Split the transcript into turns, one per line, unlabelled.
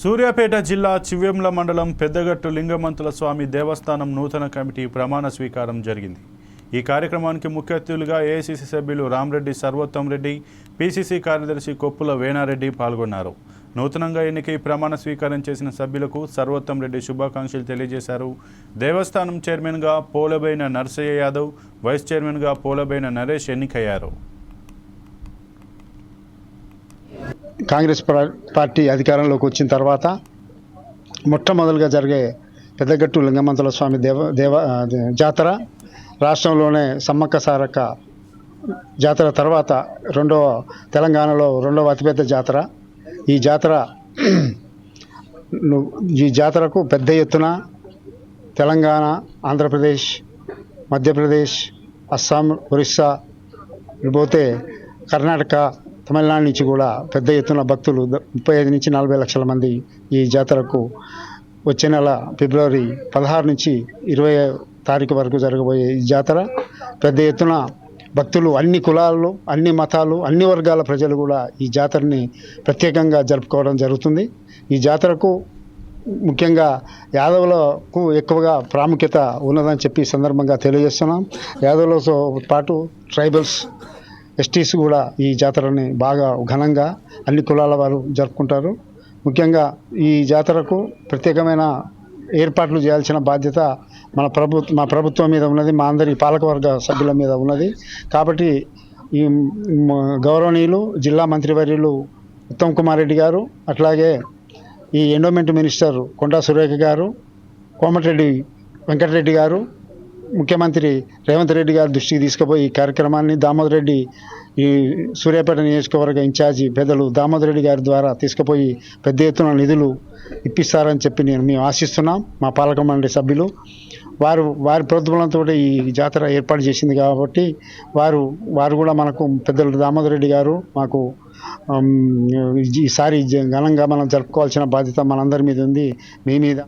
సూర్యాపేట జిల్లా చివ్యంల మండలం పెద్దగట్టు లింగమంతుల స్వామి దేవస్థానం నూతన కమిటీ ప్రమాణ స్వీకారం జరిగింది. ఈ కార్యక్రమానికి ముఖ్య అతిథులుగా ఏఐసిసి సభ్యులు రామరెడ్డి సర్వోత్తం రెడ్డి పిసిసి కార్యదర్శి కొప్పుల వేణారెడ్డి పాల్గొన్నారు. నూతనంగా ఎన్నికై ప్రమాణ స్వీకారం చేసిన సభ్యులకు సర్వోత్తం రెడ్డి శుభాకాంక్షలు తెలియజేశారు. దేవస్థానం చైర్మన్గా పోలబైన నర్సయ్య యాదవ్ వైస్ చైర్మన్గా పోలబైన నరేష్ ఎన్నికయ్యారు.
కాంగ్రెస్ పార్టీ అధికారంలోకి వచ్చిన తర్వాత మొట్టమొదలుగా జరిగే పెద్దగట్టు లింగమంతుల స్వామి దేవ దేవ జాతర రాష్ట్రంలోనే సమ్మక్క సారక్క జాతర తర్వాత రెండవ తెలంగాణలో రెండవ అతిపెద్ద జాతర. ఈ జాతర ఈ జాతరకు పెద్ద ఎత్తున తెలంగాణ ఆంధ్రప్రదేశ్ మధ్యప్రదేశ్ అస్సాం ఒరిస్సా పోతే కర్ణాటక తమిళనాడు నుంచి కూడా పెద్ద ఎత్తున భక్తులు ముప్పై ఐదు నుంచి నలభై లక్షల మంది ఈ జాతరకు వచ్చే నెల ఫిబ్రవరి పదహారు నుంచి ఇరవై తారీఖు వరకు జరగబోయే ఈ జాతర. పెద్ద ఎత్తున భక్తులు అన్ని కులాలు అన్ని మతాలు అన్ని వర్గాల ప్రజలు కూడా ఈ జాతరని ప్రత్యేకంగా జరుపుకోవడం జరుగుతుంది. ఈ జాతరకు ముఖ్యంగా యాదవులకు ఎక్కువగా ప్రాముఖ్యత ఉన్నదని చెప్పి సందర్భంగా తెలియజేస్తున్నాం. యాదవులతో పాటు ట్రైబల్స్ ఎస్టీస్ కూడా ఈ జాతరని బాగా ఘనంగా అన్ని కులాల వారు జరుపుకుంటారు. ముఖ్యంగా ఈ జాతరకు ప్రత్యేకమైన ఏర్పాట్లు చేయాల్సిన బాధ్యత మన ప్రభుత్వ మా ప్రభుత్వం మీద ఉన్నది మా అందరి పాలకవర్గ సభ్యుల మీద ఉన్నది. కాబట్టి ఈ గౌరవనీయులు జిల్లా మంత్రివర్యులు ఉత్తమ్ కుమార్ రెడ్డి గారు అట్లాగే ఈ ఎండోమెంట్ మినిస్టర్ కొండా సురేఖ గారు కోమటిరెడ్డి వెంకటరెడ్డి గారు ముఖ్యమంత్రి రేవంత్ రెడ్డి గారి దృష్టికి తీసుకుపోయి ఈ కార్యక్రమాన్ని దామోదర్ రెడ్డి ఈ సూర్యాపేట నియోజకవర్గ ఇన్ఛార్జి పెద్దలు దామోదర్ రెడ్డి గారి ద్వారా తీసుకుపోయి పెద్ద ఎత్తున నిధులు ఇప్పిస్తారని చెప్పి నేను మేము ఆశిస్తున్నాం. మా పాలక మండలి సభ్యులు. వారు వారి ప్రోద్బలంతో ఈ జాతర ఏర్పాటు చేసింది కాబట్టి వారు వారు కూడా మనకు పెద్దలు దామోదర్ రెడ్డి గారు మాకు ఈసారి జ- ఘనంగా మనం జరుపుకోవాల్సిన బాధ్యత మనందరి మీద ఉంది. మీ మీద